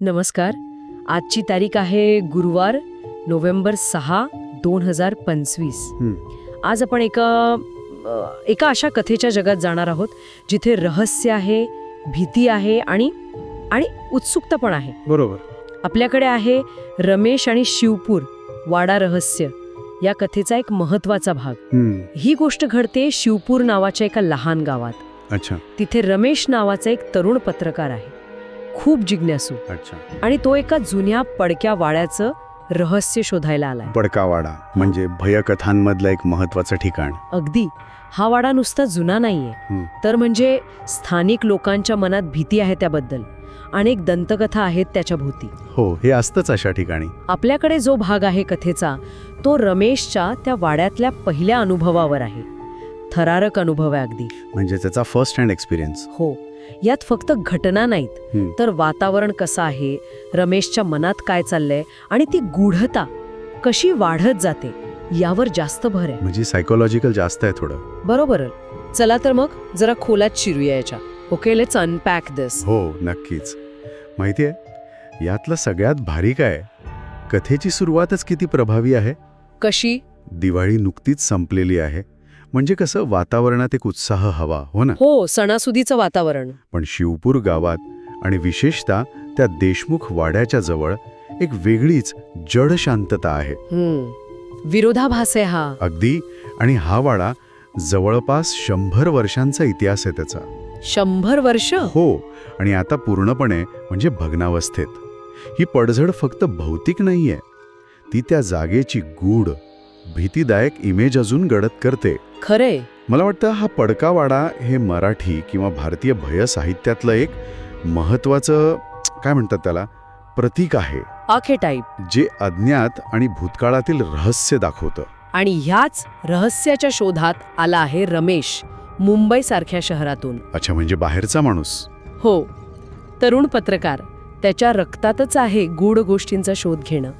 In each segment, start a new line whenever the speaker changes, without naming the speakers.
नमस्कार. आजची तारीख आहे गुरुवार नोव्हेंबर सहा दोन हजार पंचवीस. आज आपण एका एका अशा कथेच्या जगात जाणार आहोत जिथे रहस्य आहे भीती आहे आणि आणि उत्सुकता पण आहे.
बरोबर.
आपल्याकडे आहे रमेश आणि शिवपूर वाडा रहस्य. या कथेचा एक महत्त्वाचा भाग.
ही
गोष्ट घडते शिवपूर नावाच्या एका लहान गावात.
अच्छा.
तिथे रमेश नावाचा एक तरुण पत्रकार आहे. खूप जिज्ञासू. आणि तो एका जुन्या पडक्या वाड्याचं रहस्य शोधायला आलाय.
पडकावाडा म्हणजे भयकथांमधलं एक महत्वाचं ठिकाण.
अगदी. हा वाडा नुसता जुना नाहीये. तर म्हणजे स्थानिक लोकांच्या मनात भीती आहे त्याबद्दल. अनेक दंतकथा आहेत त्याच्या भोवती.
हो हे असतंच अशा ठिकाणी.
आपल्याकडे जो भाग आहे कथेचा तो रमेशच्या त्या वाड्यातल्या पहिल्या अनुभवावर आहे. थरारक अनुभव आहे अगदी.
म्हणजे त्याचा फर्स्ट हँड एक्सपिरियन्स
हो. यात फक्त घटना नाहीत. तर वातावरण कसं आहे रमेशच्या मनात काय चाललंय आणि ती गूढता कशी वाढत जाते यावर जास्त भर आहे.
म्हणजे सायकोलॉजिकल जास्त आहे थोडं.
बरोबर. चला तर मग जरा खोलात शिरूया याच्या. ओके लेट्स अनपॅक दिस
हो नक्कीच. माहिती आहे यातलं सगळ्यात भारी काय कथेची सुरुवातच किती प्रभावी आहे?
कशी?
दिवाळी नुकतीच संपलेली आहे. म्हणजे कसं? वातावरणात एक उत्साह हवा हो ना?
हो सणासुदीचं वातावरण.
पण शिवपूर गावात आणि विशेषतः त्या देशमुख वाड्याच्या जवळ एक वेगळीच जड शांतता आहे.
हम्म. विरोधाभास आहे हा.
अगदी. आणि हा वाडा जवळपास शंभर वर्षांचा इतिहास आहे त्याचा.
शंभर वर्ष?
हो. आणि आता पूर्णपणे म्हणजे भग्नावस्थेत. ही पडझड फक्त भौतिक नाहीये. ती त्या जागेची गूढ भीतीदायक इमेज अजून गडद करते.
खरे.
मला वाटतं हा पडकावाडा हे मराठी किंवा भारतीय भय साहित्यातलं एक महत्वाचं काय म्हणतात त्याला प्रतीक आहे.
आखे टाईप
जे अज्ञात आणि भूतकाळातील रहस्य दाखवतं.
आणि ह्याच रहस्याच्या शोधात आला आहे रमेश मुंबई सारख्या शहरातून.
अच्छा म्हणजे बाहेरचा माणूस.
हो. तरुण पत्रकार त्याच्या रक्तातच आहे गूढ गोष्टींचा शोध घेणं.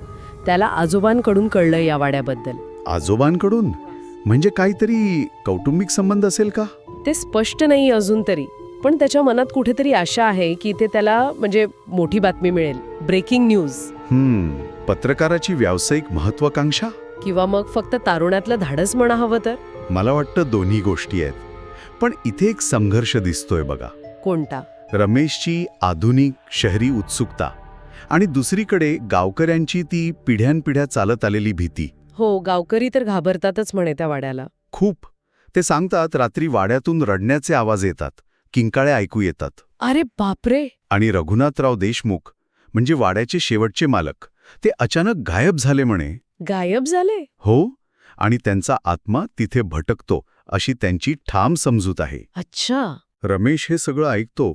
त्याला आजोबांकडून कळलं या वाड्याबद्दल.
आजोबांकडून? म्हणजे काहीतरी कौटुंबिक संबंध असेल का?
ते स्पष्ट नाही अजून तरी पण त्याच्या मनात कुठेतरी आशा आहे की इथे त्याला म्हणजे मोठी बातमी मिळेल. ब्रेकिंग न्यूज
हम्म पत्रकाराची व्यावसायिक महत्वाकांक्षा?
किंवा मग फक्त तारुण्यातलं धाडस म्हणा हवं तर?
मला वाटतं दोन्ही गोष्टी आहेत. पण इथे एक संघर्ष दिसतोय बघा.
कोणता?
रमेशची आधुनिक शहरी उत्सुकता आणि दुसरीकडे गावकऱ्यांची ती पिढ्यानपिढ्या चालत आलेली भीती.
हो गावकरी तर घाबरतातच म्हणे त्या वाड्याला.
खूप. ते सांगतात रात्री वाड्यातून रडण्याचे आवाज येतात किंकाळ्या ऐकू येतात.
अरे बापरे!
आणि रघुनाथराव देशमुख म्हणजे वाड्याचे शेवटचे मालक ते अचानक गायब झाले म्हणे.
गायब झाले?
हो आणि त्यांचा आत्मा तिथे भटकतो अशी त्यांची ठाम समजूत आहे.
अच्छा.
रमेश हे सगळं ऐकतो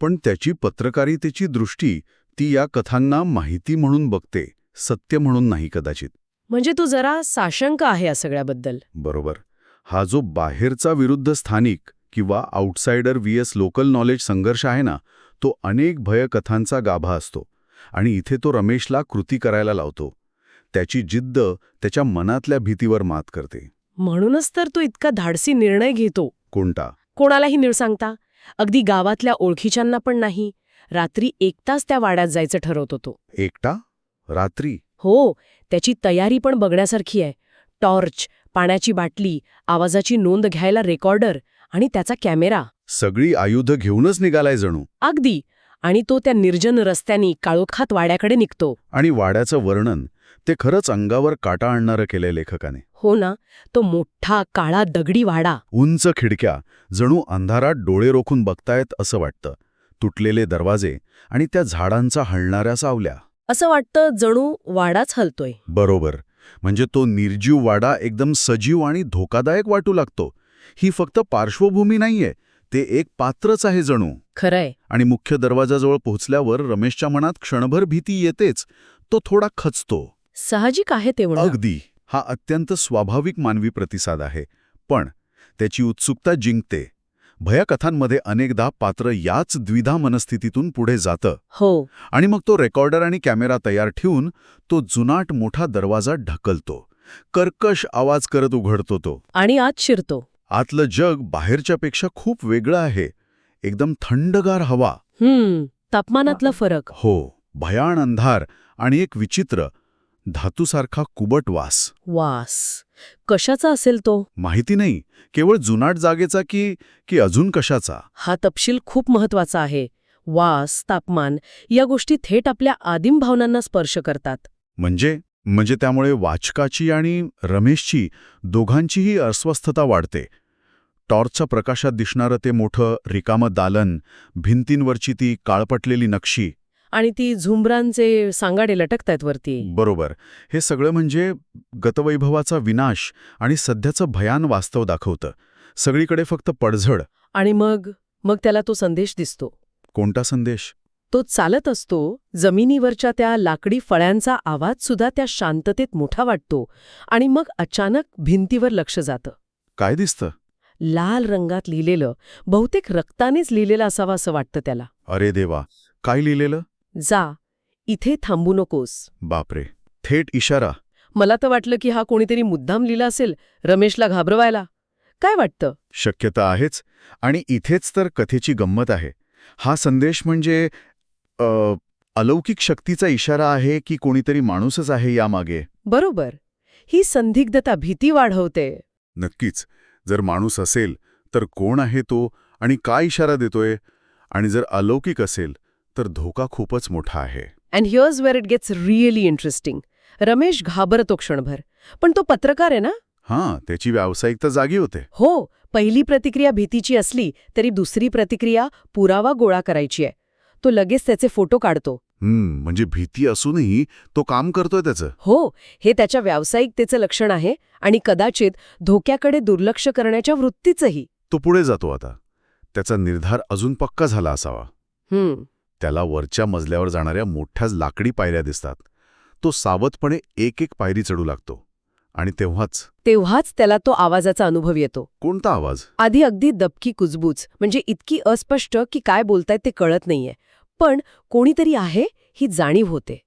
पण त्याची पत्रकारितेची दृष्टी ती या कथांना माहिती म्हणून बघते सत्य म्हणून नाही कदाचित.
म्हणजे तू जरा साशंक आहे या सगळ्याबद्दल.
बरोबर. हा जो बाहेरचा विरुद्ध स्थानिक किंवा आउटसाइडर व्हीएस लोकल नॉलेज संघर्ष आहे ना तो अनेक भयकथांचा गाभा असतो आणि इथे तो रमेशला कृती करायला लावतो. त्याची जिद्द त्याच्या मनातल्या भीतीवर मात करते.
म्हणूनच तर तू इतका धाडसी निर्णय घेतो.
कोणता?
कोणालाही नीळ सांगता. अगदी गावातल्या ओळखीच्यांना पण नाही. रात्री एकटाच त्या वाड्यात जायचं ठरवतो तो.
एकटा? रात्री?
हो त्याची तयारी पण बघण्यासारखी आहे. टॉर्च पाण्याची बाटली आवाजाची नोंद घ्यायला रेकॉर्डर आणि त्याचा कॅमेरा.
सगळी आयुध घेऊनच निघालाय जणू.
अगदी. आणि तो त्या निर्जन रस्त्यानी काळोखात वाड्याकडे निघतो.
आणि वाड्याचं वर्णन ते खरंच अंगावर काटा आणणारं केलंय लेखकाने.
हो ना तो मोठा काळा दगडी वाडा.
उंच खिडक्या जणू अंधारात डोळे रोखून बघतायत असं वाटतं. तुटलेले दरवाजे आणि त्या झाडांचा हलणाऱ्या सावल्या.
असं वाटतं जणू वाडाच हलतोय.
बरोबर. म्हणजे तो निर्जीव वाडा एकदम सजीव आणि धोकादायक वाटू लागतो. ही फक्त पार्श्वभूमी नाहीये ते एक पात्रच आहे जणू.
खरंय.
आणि मुख्य दरवाजाजवळ पोहोचल्यावर रमेशच्या मनात क्षणभर भीती येतेच तो थोडा खचतो.
साहजिक आहे तेवढं
अगदी. हा अत्यंत स्वाभाविक मानवी प्रतिसाद आहे. पण त्याची उत्सुकता जिंकते. भयकथांमध्ये अनेकदा पात्र याच द्विधा मनस्थितीतून पुढे जातं.
हो.
आणि मग तो रेकॉर्डर आणि कॅमेरा तयार ठेवून तो जुनाट मोठा दरवाजा ढकलतो. कर्कश आवाज करत उघडतो तो.
आणि आत शिरतो.
आतलं जग बाहेरच्यापेक्षा खूप वेगळं आहे. एकदम थंडगार हवा.
हम्म तापमानातला फरक.
हो भयाण अंधार आणि एक विचित्र धातूसारखा कुबट वास.
वास. कशाचा असेल तो?
माहिती नाही. केवळ जुनाट जागेचा की की अजून कशाचा?
हा तपशील खूप महत्त्वाचा आहे. वास तापमान या गोष्टी थेट आपल्या आदिम भावनांना स्पर्श करतात.
म्हणजे? म्हणजे त्यामुळे वाचकाची आणि रमेशची दोघांचीही अस्वस्थता वाढते. टॉर्चच्या प्रकाशात दिसणारं ते मोठं रिकामं दालन भिंतींवरची ती काळपटलेली नक्षी
आणि ती झुंबरांचे सांगाडे लटकतायत वरती.
बरोबर. हे सगळं म्हणजे गतवैभवाचा विनाश आणि सध्याचं भयान वास्तव दाखवतं. सगळीकडे फक्त पडझड.
आणि मग मग त्याला तो संदेश दिसतो.
कोणता संदेश?
तो चालत असतो जमिनीवरच्या त्या लाकडी फळ्यांचा आवाज सुद्धा त्या शांततेत मोठा वाटतो आणि मग अचानक भिंतीवर लक्ष जातं.
काय दिसतं?
लाल रंगात लिहिलेलं बहुतेक रक्तानेच लिहिलेलं असावं असं वाटतं त्याला.
अरे देवा. काय लिहिलेलं?
जा इथे थांबू नकोस.
बापरे थेट इशारा.
मला तर वाटलं की हा कोणीतरी मुद्दाम लिहिला असेल रमेशला घाबरवायला. काय वाटतं?
शक्यता आहेच आणि इथेच तर कथेची गंमत आहे. हा संदेश म्हणजे अ, अलौकिक शक्तीचा इशारा आहे की कोणीतरी माणूसच आहे यामागे?
बरोबर. ही संदिग्धता भीती वाढवते.
नक्कीच. जर माणूस असेल तर कोण आहे तो आणि काय इशारा देतोय? आणि जर अलौकिक असेल तर धोका खूपच मोठा आहे.
And here's where it gets really interesting Ramesh घाबरतो क्षणभर. पण तो पत्रकार आहे ना?
हां त्याची व्यावसायिकता जागी होते.
हो पहिली प्रतिक्रिया भीतीची असली तरी दुसरी प्रतिक्रिया पुरावा गोळा करायची आहे. तो लगेच त्याचे फोटो काढतो.
हम्म म्हणजे भीती असूनही तो काम करतोय त्याचं.
हो हे त्याच्या व्यावसायिकतेचं लक्षण आहे आणि कदाचित धोक्याकडे दुर्लक्ष करण्याच्या वृत्तीचंही.
तो पुढे जातो आता. त्याचा निर्धार अजून पक्का झाला असावा.
हम्म.
त्याला वरच्या मजल्यावर जाणाऱ्या मोठ्या लाकडी पायऱ्या दिसतात. तो सावधपणे एक एक पायरी चढू लागतो. आणि तेव्हाच
तेव्हाच त्याला तो आवाजाचा अनुभव येतो.
कोणता आवाज?
आधी अगदी दबकी कुजबूज म्हणजे इतकी अस्पष्ट की काय बोलतायत ते कळत नाहीये. पण कोणीतरी आहे ही जाणीव होते.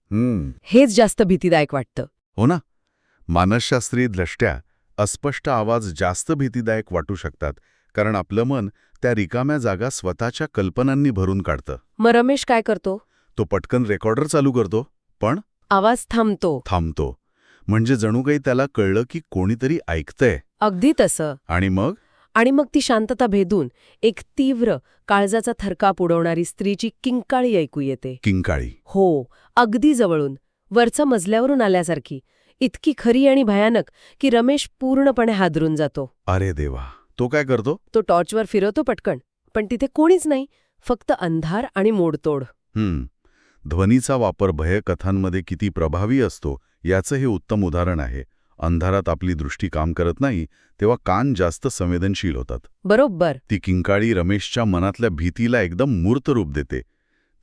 हेच जास्त भीतीदायक वाटतं.
हो ना. मानसशास्त्रीय दृष्ट्या अस्पष्ट आवाज जास्त भीतीदायक वाटू शकतात कारण आपलं मन त्या रिकाम्या जागा स्वतःच्या कल्पनांनी भरून काढतं.
मग रमेश काय करतो?
तो पटकन रेकॉर्डर चालू करतो पण
आवाज थांबतो.
थांबतो. म्हणजे जणू काही त्याला कळलं की कोणीतरी ऐकतंय.
अगदी तसं.
आणि मग?
आणि मग ती शांतता भेदून एक तीव्र काळजाचा थरकाप उडवणारी स्त्रीची किंकाळी ऐकू येते.
किंकाळी.
हो अगदी जवळून वरचा मजल्यावरून आल्यासारखी. इतकी खरी आणि भयानक की रमेश पूर्णपणे हादरून जातो.
अरे देवा. तो काय करतो?
तो टॉर्चवर फिरवतो पटकन पण तिथे कोणीच नाही फक्त अंधार आणि मोडतोड.
हम्म. ध्वनीचा वापर भयकथांमध्ये किती प्रभावी असतो याचं हे उत्तम उदाहरण आहे. अंधारात आपली दृष्टी काम करत नाही तेव्हा कान जास्त संवेदनशील होतात.
बरोबर.
ती किंकाळी रमेशच्या मनातल्या भीतीला एकदम मूर्त रूप देते.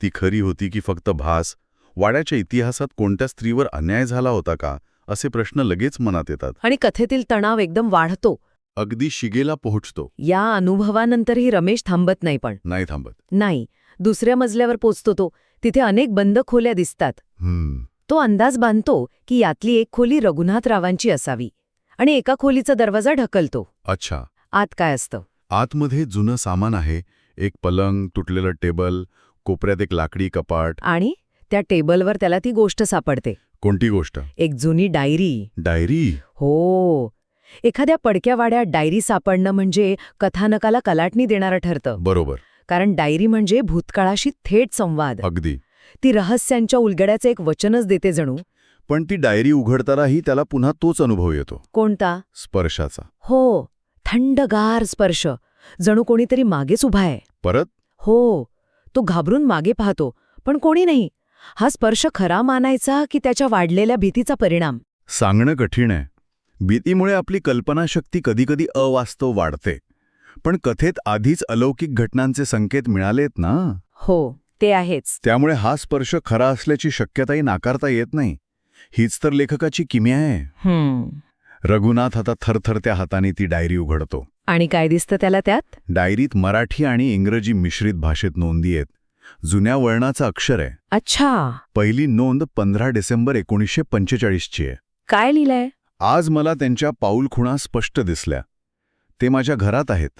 ती खरी होती की फक्त भास? वाड्याच्या इतिहासात कोणत्या स्त्रीवर अन्याय झाला होता का? असे प्रश्न लगेच मनात येतात.
आणि कथेतील तणाव एकदम वाढतो.
अगदी शिगेला पोहोचतो.
या अनुभवानंतरही रमेश थांबत नाही पण.
नाही थांबत.
नाही दुसऱ्या मजल्यावर पोचतो तो. तिथे अनेक बंद खोल्या दिसतात. तो अंदाज बांधतो की यातली एक खोली रघुनाथरावांची असावी आणि एका खोलीचा दरवाजा ढकलतो.
अच्छा.
आत काय असतं?
आतमध्ये जुनं सामान आहे. एक पलंग तुटलेलं टेबल कोपऱ्यात एक लाकडी कपाट.
आणि त्या टेबलवर त्याला ती गोष्ट सापडते.
कोणती गोष्ट?
एक जुनी डायरी.
डायरी?
हो. एखाद्या पडक्या वाड्यात डायरी सापडणं म्हणजे कथानकाला कलाटणी देणारं ठरतं.
बरोबर.
कारण डायरी म्हणजे भूतकाळाशी थेट संवाद.
अगदी.
ती रहस्यांच्या उलगड्याचं एक वचनच देते जणू.
पण ती डायरी उघडतानाही त्याला पुन्हा तोच अनुभव येतो.
कोणता?
स्पर्शाचा.
हो. थंडगार स्पर्श. जणू कोणीतरी मागेच उभा आहे.
परत?
हो. तो घाबरून मागे पाहतो. पण कोणी नाही. हा स्पर्श खरा मानायचा की त्याच्या वाढलेल्या भीतीचा परिणाम?
सांगणं कठीण आहे. भीतीमुळे आपली कल्पनाशक्ती कधीकधी अवास्तव वाढते. पण कथेत आधीच अलौकिक घटनांचे संकेत मिळालेत ना?
हो ते आहेच.
त्यामुळे हा स्पर्श खरा असल्याची शक्यताही नाकारता येत नाही. हीच तर लेखकाची किमया आहे. रघुनाथ आता थरथरत्या हाताने ती डायरी उघडतो.
आणि काय दिसतं त्याला त्यात?
डायरीत मराठी आणि इंग्रजी मिश्रित भाषेत नोंदी आहेत. जुन्या वळणाचं अक्षर आहे.
अच्छा.
पहिली नोंद पंधरा डिसेंबर एकोणीसशे पंचेचाळीसची आहे.
काय लिहिलंय?
आज मला त्यांच्या पाऊलखुणा स्पष्ट दिसल्या. ते माझ्या घरात आहेत.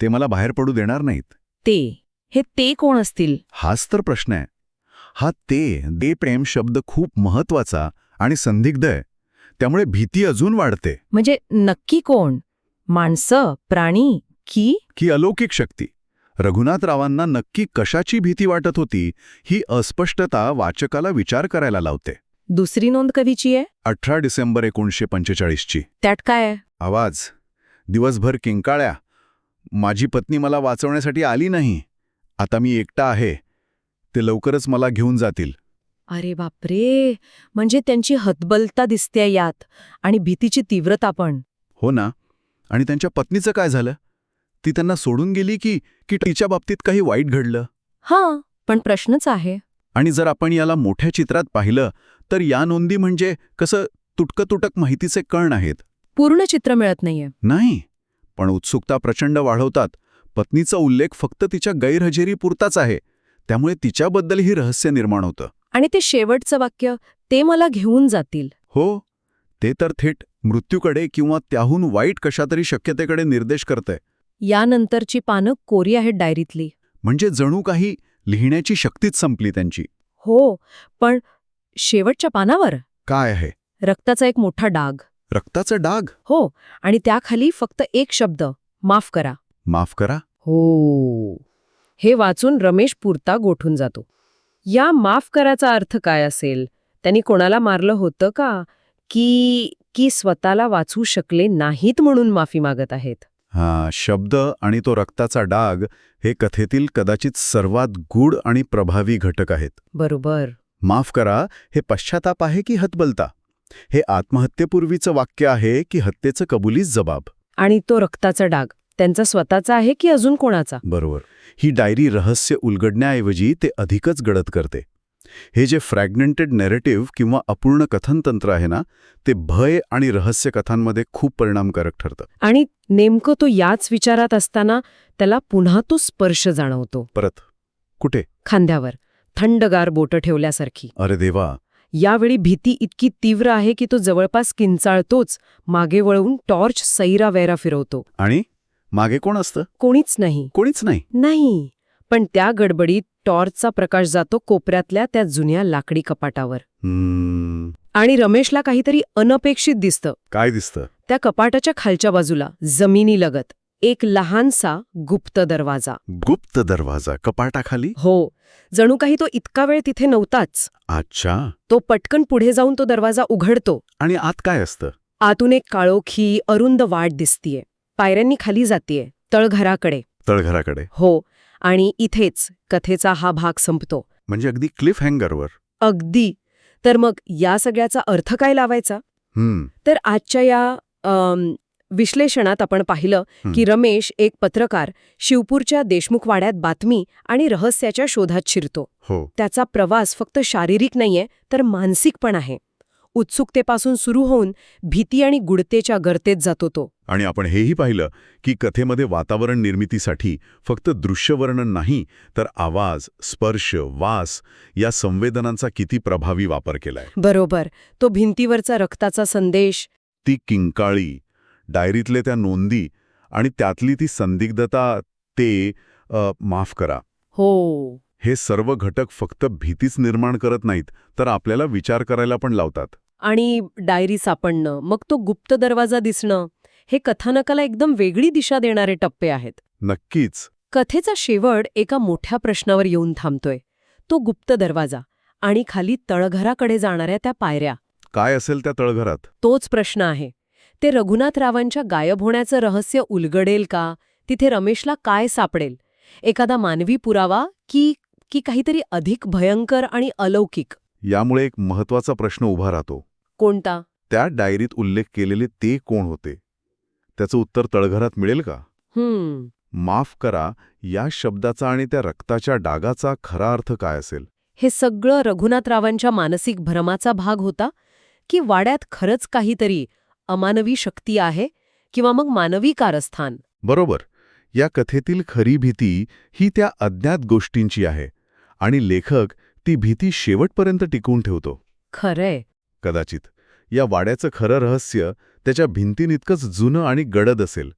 ते मला बाहेर पडू देणार नाहीत.
ते? हे ते कोण असतील?
हाच तर प्रश्न आहे. हा ते दे प्रेम शब्द खूप महत्त्वाचा आणि संदिग्ध आहे. त्यामुळे भीती अजून वाढते.
म्हणजे नक्की कोण? माणसं? प्राणी? की?
की अलौकिक शक्ती? रघुनाथरावांना नक्की कशाची भीती वाटत होती ही अस्पष्टता वाचकाला विचार करायला लावते.
दुसरी नोंद कधीची आहे?
अठरा डिसेंबर एकोणीसशे पंचेचाळीसची.
त्यात काय आहे?
आवाज. दिवसभर किंकाळ्या. माझी पत्नी मला वाचवण्यासाठी आली नाही. आता मी एकटा आहे. ते लवकरच मला घेऊन जातील.
अरे बापरे! म्हणजे त्यांची हतबलता दिसते यात. आणि भीतीची तीव्रता पण.
हो ना. आणि त्यांच्या पत्नीचं काय झालं? ती त्यांना सोडून गेली की की तिच्या बाबतीत काही वाईट घडलं?
हां पण प्रश्नच आहे.
आणि जर आपण याला मोठ्या चित्रात पाहिलं तर या नोंदी म्हणजे कसं तुटकं तुटक माहितीचे कण आहेत?
पूर्ण चित्र मिळत नाहीये.
नाही पण उत्सुकता प्रचंड वाढवतात. पत्नीचा उल्लेख फक्त तिच्या गैरहजेरीपुरताच आहे. त्यामुळे तिच्याबद्दलही रहस्य निर्माण होतं.
आणि ते शेवटचं वाक्य ते मला घेऊन जातील.
हो ते तर थेट मृत्यूकडे किंवा त्याहून वाईट कशातरी शक्यतेकडे निर्देश करतंय.
यानंतरची पानं कोरी आहेत डायरीतली.
म्हणजे जणू काही लिहिण्याची शक्तीच संपली त्यांची.
हो पण शेवटच्या पानावर?
काय आहे?
रक्ताचा एक मोठा डाग.
रक्ताचा डाग?
हो आणि त्याखाली फक्त एक शब्द. माफ करा.
माफ करा?
हो. हे वाचून रमेश पुरता गोठून जातो. या माफ कराचा अर्थ काय असेल? त्यांनी कोणाला मारलं होतं का? की की स्वतःला वाचू शकले नाहीत म्हणून माफी मागत आहेत?
हा शब्द आणि तो रक्ताचा डाग हे कथेतील कदाचित सर्वात गूढ आणि प्रभावी घटक आहेत.
बरोबर.
माफ करा हे पश्चाताप आहे की हतबलता? हे आत्महत्येपूर्वीचं वाक्य आहे की हत्येचं कबुलीच जबाब?
आणि तो रक्ताचा डाग त्यांचा स्वतःचा आहे की अजून कोणाचा?
बरोबर. ही डायरी रहस्य उलगडण्याऐवजी ते अधिकच गडद करते. हे जे फ्रॅग्नेंटेड नेरेटिव्ह किंवा अपूर्ण कथनतंत्र आहे ना ते भय आणि रहस्य कथांमध्ये खूप परिणामकारक ठरतं.
आणि नेमकं तो याच विचारात असताना त्याला पुन्हा तो स्पर्श जाणवतो.
परत. कुठे?
खांद्यावर. थंडगार बोटं ठेवल्यासारखी.
अरे देवा.
यावेळी भीती इतकी तीव्र आहे की तो जवळपास किंचाळतोच. मागे वळवून टॉर्च सैरा वैरा फिरवतो.
आणि? मागे कोण असतं?
कोणीच नाही.
कोणीच नाही.
नाही. पण त्या गडबडीत टॉर्चचा प्रकाश जातो कोपऱ्यातल्या त्या जुन्या लाकडी कपाटावर. आणि रमेशला काहीतरी अनपेक्षित दिसतं.
काय दिसतं?
त्या कपाटाच्या खालच्या बाजूला जमिनीलगत एक लहानसा गुप्त दरवाजा.
गुप्त दरवाजा कपाटाखाली?
हो. जणू काही तो इतका वेळ तिथे नव्हताच.
अच्छा.
तो पटकन पुढे जाऊन तो दरवाजा उघडतो.
आणि आत काय असतं?
आतून एक काळोखी अरुंद वाट दिसतीये. पायऱ्यांनी खाली जातीये तळघराकडे.
तळघराकडे.
हो. आणि इथेच कथेचा हा भाग संपतो.
म्हणजे अगदी क्लिफ हँगरवर
अगदी. तर मग या सगळ्याचा अर्थ काय लावायचा? तर आजच्या या विश्लेषणात आपण पाहिलं. की रमेश एक पत्रकार शिवपूरच्या देशमुखवाड्यात बातमी आणि रहस्याच्या शोधात शिरतो.
हो.
त्याचा प्रवास फक्त शारीरिक नाहीये तर मानसिक पण आहे. उत्सुकतेपासून सुरू होऊन भीती आणि गुडतेच्या गर्तेत जातो तो
आणि आपण हेही पाहिलं की कथेमध्ये वातावरण निर्मितीसाठी फक्त दृश्यवर्णन नाही तर आवाज स्पर्श वास या संवेदनांचा किती प्रभावी वापर केलाय.
बरोबर. तो भिंतीवरचा रक्ताचा संदेश.
ती किंकाळी डायरीतले त्या नोंदी आणि त्यातली ती संदिग्धता ते माफ करा.
हो.
हे सर्व घटक फक्त भीतीच निर्माण करत नाहीत तर आपल्याला विचार करायला पण लावतात.
आणि डायरी सापडणं मग तो गुप्त दरवाजा दिसणं हे कथानकाला एकदम वेगळी दिशा देणारे टप्पे आहेत.
नक्कीच.
कथेचा शेवट एका मोठ्या प्रश्नावर येऊन थांबतोय. तो गुप्त दरवाजा आणि खाली तळघराकडे जाणाऱ्या त्या पायऱ्या.
काय असेल त्या तळघरात?
तोच प्रश्न आहे. ते रघुनाथरावांच्या गायब होण्याचं रहस्य उलगडेल का? तिथे रमेशला काय सापडेल? एखादा मानवी पुरावा की की काहीतरी अधिक भयंकर आणि अलौकिक?
यामुळे एक महत्त्वाचा प्रश्न उभा राहतो.
कोणता?
त्या डायरीत उल्लेख केलेले ते कोण होते? त्याचं उत्तर तळघरात मिळेल का?
हम्म.
माफ करा या शब्दाचा आणि त्या रक्ताच्या डागाचा खरा अर्थ काय असेल?
हे सगळं रघुनाथरावांच्या मानसिक भ्रमाचा भाग होता की वाड्यात खरंच काहीतरी अमानवी शक्ती आहे किंवा मग मानवी कारस्थान?
बरोबर. या कथेतील खरी भीती ही त्या अज्ञात गोष्टींची आहे आणि लेखक ती भीती शेवटपर्यंत टिकवून ठेवतो.
खरंय.
कदाचित. या वाड्याचं खरं रहस्य त्याच्या भिंतीनितकंच जुनं आणि गडद असेल.